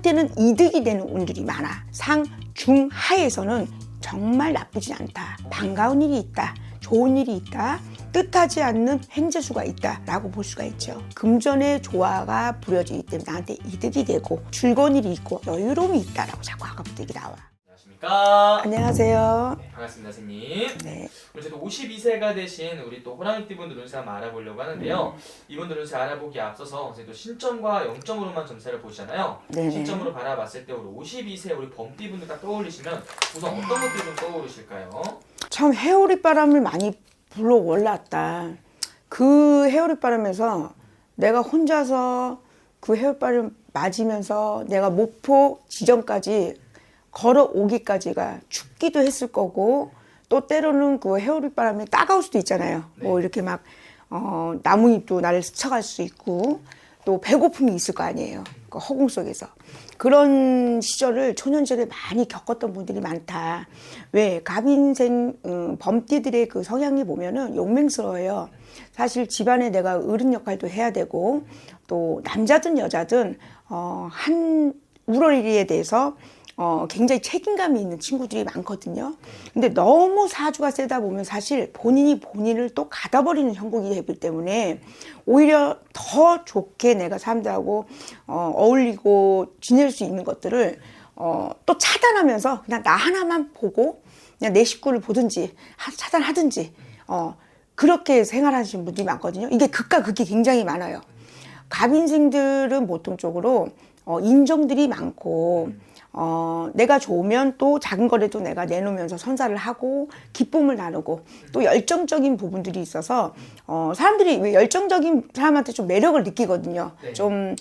나한테는 이득이 되는 운들이 많아. 상, 중, 하에서는 정말 나쁘지 않다. 반가운 일이 있다. 좋은 일이 있다. 뜻하지 않는 행재수가 있다라고 볼 수가 있죠. 금전의 조화가 부려지기 때문에 나한테 이득이 되고 즐거운 일이 있고 여유로움이 있다라고 자꾸 아까부터 나와. 안녕하십니까? 안녕하세요. 네, 반갑습니다, 선생님. 네. 오늘 저도 52세가 되신 우리 또 호랑이띠분들 운세 한번 알아보려고 하는데요. 이분들 운세 알아보기에 앞서서 선생님 또 신점과 0점으로만 점수를 보시잖아요. 네네. 신점으로 바라봤을 때 우리 52세 우리 범띠분들 딱 떠올리시면 우선 어떤 것들이 좀 떠오르실까요? 참 해오리 바람을 많이 불러 올랐다. 그 해오리 바람에서 내가 혼자서 그 해오리 바람 맞으면서 내가 목포 지점까지 걸어오기까지가 춥기도 했을 거고 또 때로는 그 해오리 바람이 따가울 수도 있잖아요. 뭐 이렇게 막 어, 나뭇잎도 나를 스쳐갈 수 있고 또 배고픔이 있을 거 아니에요. 그 허공 속에서. 그런 시절을 초년절에 많이 겪었던 분들이 많다. 왜? 갑인생, 음, 범띠들의 그 성향이 보면은 용맹스러워요. 사실 집안에 내가 어른 역할도 해야 되고 또 남자든 여자든 어, 한 우월일에 대해서 어, 굉장히 책임감이 있는 친구들이 많거든요. 근데 너무 사주가 세다 보면 사실 본인이 본인을 또 가둬버리는 형국이 되기 때문에 오히려 더 좋게 내가 사람들하고 어, 어울리고 지낼 수 있는 것들을 어, 또 차단하면서 그냥 나 하나만 보고 그냥 내 식구를 보든지 하- 차단하든지 어, 그렇게 생활하시는 분들이 많거든요. 이게 극과 극이 굉장히 많아요. 갑인생들은 보통적으로 어, 인정들이 많고 어, 내가 좋으면 또 작은 거라도 내가 내놓으면서 선사를 하고 기쁨을 나누고 또 열정적인 부분들이 있어서 어, 사람들이 왜 열정적인 사람한테 좀 매력을 느끼거든요. 네. 좀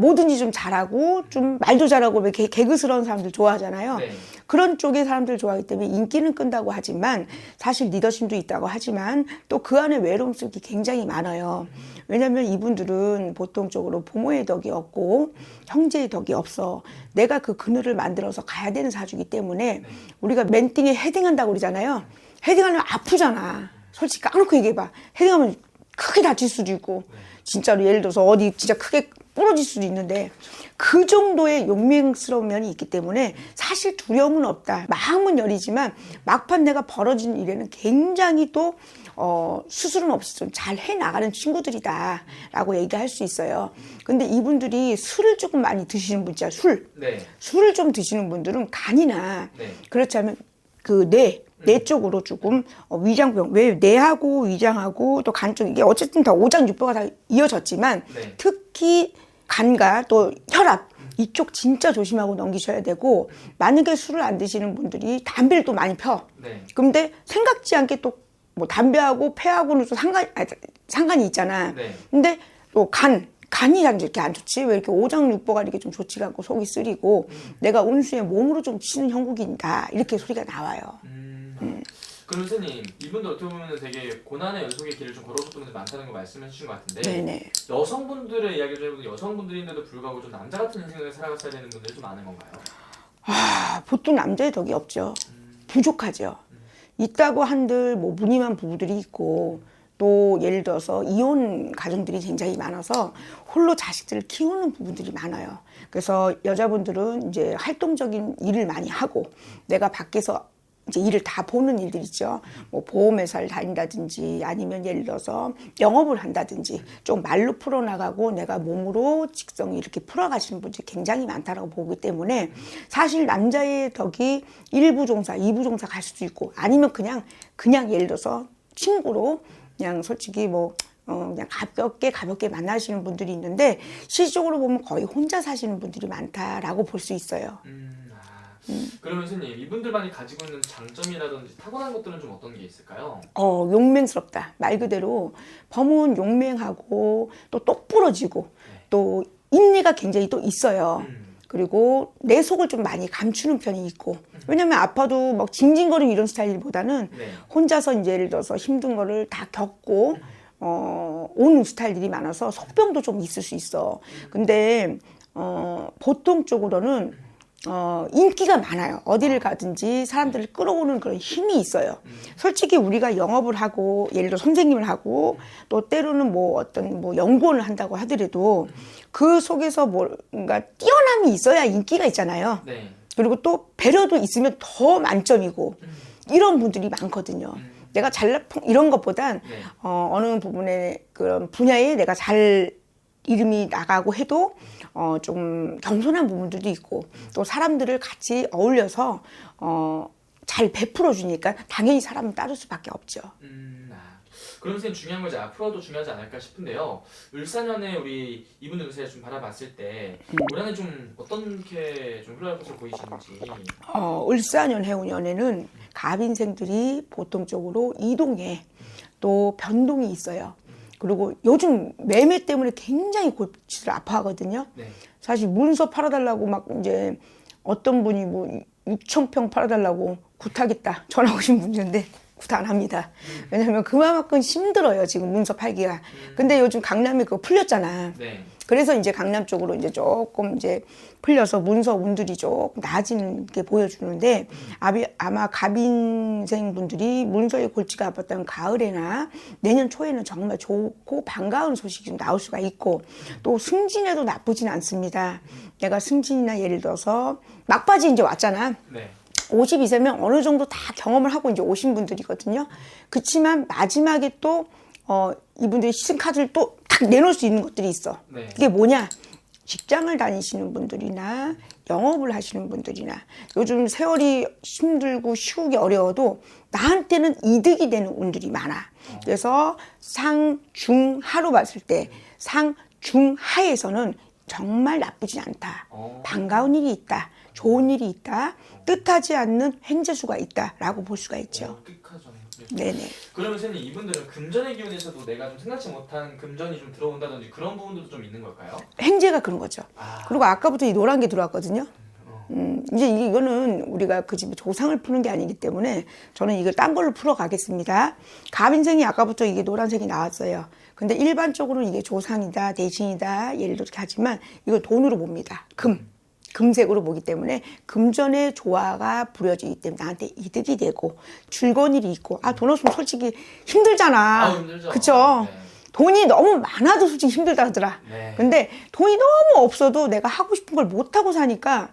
뭐든지 좀 잘하고 좀 말도 잘하고 왜 개, 개그스러운 사람들 좋아하잖아요. 네. 그런 쪽의 사람들 좋아하기 때문에 인기는 끈다고 하지만 사실 리더십도 있다고 하지만 또 그 안에 외로움 속이 굉장히 많아요. 왜냐하면 이분들은 보통적으로 부모의 덕이 없고 형제의 덕이 없어. 내가 그 그늘을 만들어서 가야 되는 사주기 때문에 우리가 맨띵에 헤딩한다고 그러잖아요. 헤딩하면 아프잖아. 솔직히 까놓고 얘기해봐. 헤딩하면 크게 다칠 수도 있고 진짜로 예를 들어서 어디 진짜 크게 부러질 수도 있는데 그 정도의 용맹스러운 면이 있기 때문에 사실 두려움은 없다. 마음은 여리지만 막판 내가 벌어진 일에는 굉장히 또 어, 수술은 없이 좀 잘 해나가는 친구들이다 라고 얘기할 수 있어요. 근데 이분들이 술을 조금 많이 드시는 분, 진짜 술. 네. 술을 좀 드시는 분들은 간이나 네. 그렇지 않으면 그 뇌, 뇌 쪽으로 조금 어, 위장병, 왜 뇌하고 위장하고 또 간 쪽 이게 어쨌든 다 오장육부가 다 이어졌지만 네. 특히 간과 또 혈압 이쪽 진짜 조심하고 넘기셔야 되고 만약에 술을 안 드시는 분들이 담배를 또 많이 펴. 네. 근데 생각지 않게 또 뭐 담배하고 폐하고는 또 상관 아니, 상관이 있잖아. 네. 근데 또 간, 간이 안 이렇게 안 좋지? 왜 이렇게 오장육부가 이렇게 좀 좋지가 않고 속이 쓰리고 내가 운수에 몸으로 좀 치는 형국인다 이렇게 소리가 나와요. 음. 그럼 선생님, 이분들 어떻게 보면 되게 고난의 연속의 길을 좀 걸어오셨던 분들 많다는 거 말씀해 주신 것 같은데 네네. 여성분들의 이야기를 좀 해보면 여성분들인데도 불구하고 좀 남자 같은 인생을 살아갔어야 되는 분들이 좀 많은 건가요? 아, 보통 남자의 덕이 없죠. 부족하죠. 있다고 한들 뭐 무늬만 부부들이 있고 또 예를 들어서 이혼 가정들이 굉장히 많아서 홀로 자식들을 키우는 부분들이 많아요. 그래서 여자분들은 이제 활동적인 일을 많이 하고 내가 밖에서 이제 일을 다 보는 일들 있죠. 뭐 보험회사를 다닌다든지 아니면 예를 들어서 영업을 한다든지 좀 말로 풀어나가고 내가 몸으로 직성 이렇게 풀어가시는 분들이 굉장히 많다라고 보기 때문에 사실 남자의 덕이 일부 종사, 이부 종사 갈 수도 있고 아니면 그냥 그냥 예를 들어서 친구로 그냥 솔직히 뭐 어, 그냥 가볍게 가볍게 만나시는 분들이 있는데 실질적으로 보면 거의 혼자 사시는 분들이 많다라고 볼 수 있어요. 음, 아. 그러면 선생님, 이분들만이 가지고 있는 장점이라든지 타고난 것들은 좀 어떤 게 있을까요? 어, 용맹스럽다. 말 그대로 범은 용맹하고 또 똑부러지고 또 인내가 굉장히 또 있어요. 음. 그리고 내 속을 좀 많이 감추는 편이 있고 왜냐면 아파도 막 징징거리는 이런 스타일보다는 네. 혼자서 이제 예를 들어서 힘든 거를 다 겪고 어, 오는 스타일들이 많아서 속병도 좀 있을 수 있어. 근데 어, 보통 쪽으로는 어, 인기가 많아요. 어디를 가든지 사람들을 끌어오는 그런 힘이 있어요. 솔직히 우리가 영업을 하고, 예를 들어 선생님을 하고, 또 때로는 뭐 어떤 뭐 연구원을 한다고 하더라도 그 속에서 뭔가 뛰어남이 있어야 인기가 있잖아요. 네. 그리고 또 배려도 있으면 더 만점이고, 이런 분들이 많거든요. 내가 잘나풍 이런 것보단 네. 어, 어느 부분에 그런 분야에 내가 잘 이름이 나가고 해도 어, 좀 겸손한 부분들도 있고 또 사람들을 같이 어울려서 어, 잘 베풀어 주니까 당연히 사람은 따를 수밖에 없죠. 음, 아. 그럼 선생님 중요한 거지 앞으로도 중요하지 않을까 싶은데요. 을사년에 우리 이분들 운세 좀 바라봤을 때 올해는 좀 어떻게 좀 흘러갈 것으로 보이시는지. 어, 을사년 해운년에는 갑인생들이 보통적으로 이동해 또 변동이 있어요. 그리고 요즘 매매 때문에 굉장히 골치를 아파하거든요. 네. 사실 문서 팔아달라고 막 이제 어떤 분이 뭐 6천 평 팔아달라고 굿하겠다 전화 오신 분인데 굿 안 합니다. 왜냐하면 그만큼 힘들어요 지금 문서 팔기가. 근데 요즘 강남이 그거 풀렸잖아. 네. 그래서 이제 강남 쪽으로 이제 조금 이제 풀려서 문서 운들이 조금 나아지는 게 보여주는데 아비, 아마 갑인생 분들이 문서의 골치가 아팠다면 가을에나 내년 초에는 정말 좋고 반가운 소식이 좀 나올 수가 있고 또 승진해도 나쁘진 않습니다. 내가 승진이나 예를 들어서 막바지 이제 왔잖아. 네. 52세면 어느 정도 다 경험을 하고 이제 오신 분들이거든요. 그렇지만 마지막에 또, 어, 이분들이 시즌 카드를 또 탁 내놓을 수 있는 것들이 있어. 네. 그게 뭐냐? 직장을 다니시는 분들이나 영업을 하시는 분들이나 요즘 세월이 힘들고 쉬우기 어려워도 나한테는 이득이 되는 운들이 많아. 그래서 상, 중, 하로 봤을 때 상, 중, 하에서는 정말 나쁘지 않다. 어. 반가운 일이 있다. 좋은 일이 있다. 뜻하지 않는 횡재수가 있다라고 볼 수가 있죠. 어. 네. 네네. 그러면 선생님 이분들은 금전의 기운에서도 내가 좀 생각지 못한 금전이 좀 들어온다든지 그런 부분들도 좀 있는 걸까요? 횡재가 그런 거죠. 아. 그리고 아까부터 이 노란 게 들어왔거든요. 음, 이제 이거는 우리가 그 집에 조상을 푸는 게 아니기 때문에 저는 이걸 딴 걸로 풀어 가겠습니다. 갑인생이 아까부터 이게 노란색이 나왔어요. 근데 일반적으로는 이게 조상이다, 대신이다, 예를 들어 이렇게 하지만 이걸 돈으로 봅니다. 금. 금색으로 보기 때문에 금전의 조화가 부려지기 때문에 나한테 이득이 되고 즐거운 일이 있고 아 돈 없으면 솔직히 힘들잖아. 아우, 힘들죠. 그쵸? 네. 돈이 너무 많아도 솔직히 힘들다 하더라. 네. 근데 돈이 너무 없어도 내가 하고 싶은 걸 못 하고 사니까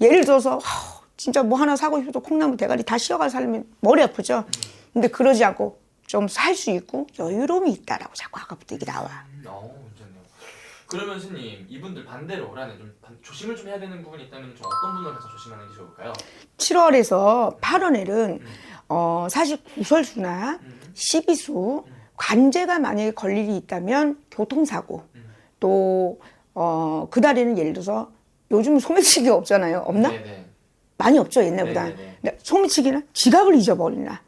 예를 들어서 하, 진짜 뭐 하나 사고 싶어도 콩나물 대가리 다 씌어가 살면 머리 아프죠. 근데 그러지 않고 좀 살 수 있고 여유로움이 있다라고 자꾸 아까부터 이게 나와. 음, 어. 그러면 스님 이분들 반대로 올해는 좀 반- 조심을 좀 해야 되는 부분이 있다면 좀 어떤 부분을 가장 조심하는 게 좋을까요? 7월에서 8월에는 어, 사실 구설수나 시비수 관제가 만약에 걸 일이 있다면 교통사고 또 어, 그달에는 예를 들어서 요즘 소매치기 없잖아요. 없나? 네네. 많이 없죠 옛날보다. 네네네. 근데 소매치기나 지갑을 잊어버리나,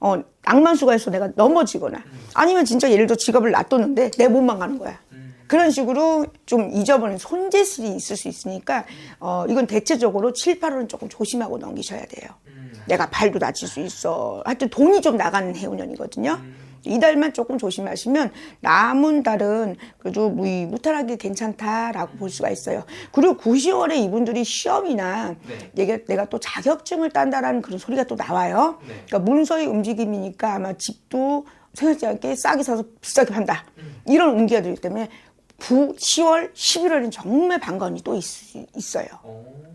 어 낭만수가 해서 내가 넘어지거나, 아니면 진짜 예를 들어 지갑을 놔뒀는데 내 몸만 가는 거야. 그런 식으로 좀 잊어버린 손재질이 있을 수 있으니까 어 이건 대체적으로 7, 8월은 조금 조심하고 넘기셔야 돼요. 음. 내가 발도 다칠 수 있어. 하여튼 돈이 좀 나가는 해운년이거든요. 이 달만 조금 조심하시면 남은 달은 그래도 무이 무탈하게 괜찮다라고 볼 수가 있어요. 그리고 9, 10월에 이분들이 시험이나 네. 내가, 내가 또 자격증을 딴다라는 그런 소리가 또 나와요. 네. 그러니까 문서의 움직임이니까 아마 집도 생각지 않게 싸게 사서 비싸게 판다. 이런 운기가 들기 때문에 9, 10월, 11월은 정말 일이 또 있, 있어요. 어,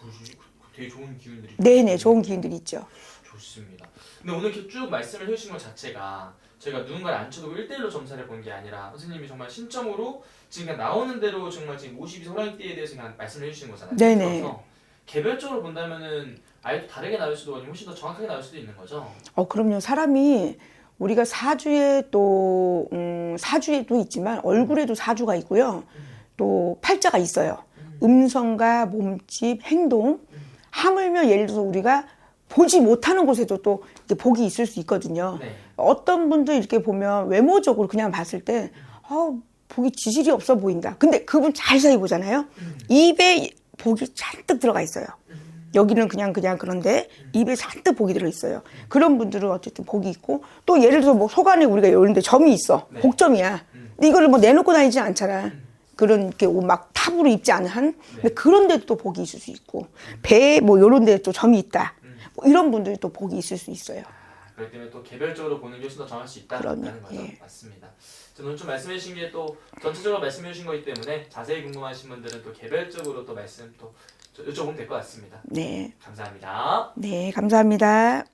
그러시, 그- 되게 좋은 기운들이. 네네, 좋은 기운들이 있죠. 좋습니다. 근데 오늘 이렇게 쭉 말씀을 해주신 것 자체가 저희가 누군가를 앉혀두고 1대1로 점사를 본 게 아니라 선생님이 정말 신점으로 지금 그냥 나오는 대로 정말 지금 52세 호랑이띠에 대해서 그냥 말씀을 해주시는 거잖아요. 네네. 그래서 개별적으로 본다면은 아예 또 다르게 나올 수도 아니면 훨씬 더 정확하게 나올 수도 있는 거죠. 어, 그럼요. 사람이 우리가 사주에 또, 음, 사주에도 있지만 얼굴에도 사주가 있고요. 또 팔자가 있어요. 음성과 몸집, 행동. 하물며 예를 들어서 우리가 보지 못하는 곳에도 또 이렇게 복이 있을 수 있거든요. 네. 어떤 분들 이렇게 보면 외모적으로 그냥 봤을 때, 어, 복이 지질이 없어 보인다. 근데 그분 자세히 보잖아요. 입에 복이 잔뜩 들어가 있어요. 여기는 그냥 그냥 그런데 입에 잔뜩 복이 들어 있어요. 그런 분들은 어쨌든 복이 있고 또 예를 들어서 뭐 속안에 우리가 이런데 점이 있어. 네. 복점이야. 근데 이거를 뭐 내놓고 다니지 않잖아. 그런 이렇게 옷막 탑으로 입지 않은 한 근데 그런 데도 또 복이 있을 수 있고 배뭐 요런 데 또 점이 있다 뭐 이런 분들이 또 복이 있을 수 있어요. 그렇기 때문에 또 개별적으로 보는 게 훨씬 더 정할 수 있다라는 그럼요. 거죠. 예. 맞습니다. 저는 오늘 좀 말씀해 주신 게 또 전체적으로 말씀해 주신 거기 때문에 자세히 궁금하신 분들은 또 개별적으로 또 말씀 또 여쭤보면 될 것 같습니다. 네, 감사합니다. 네 감사합니다.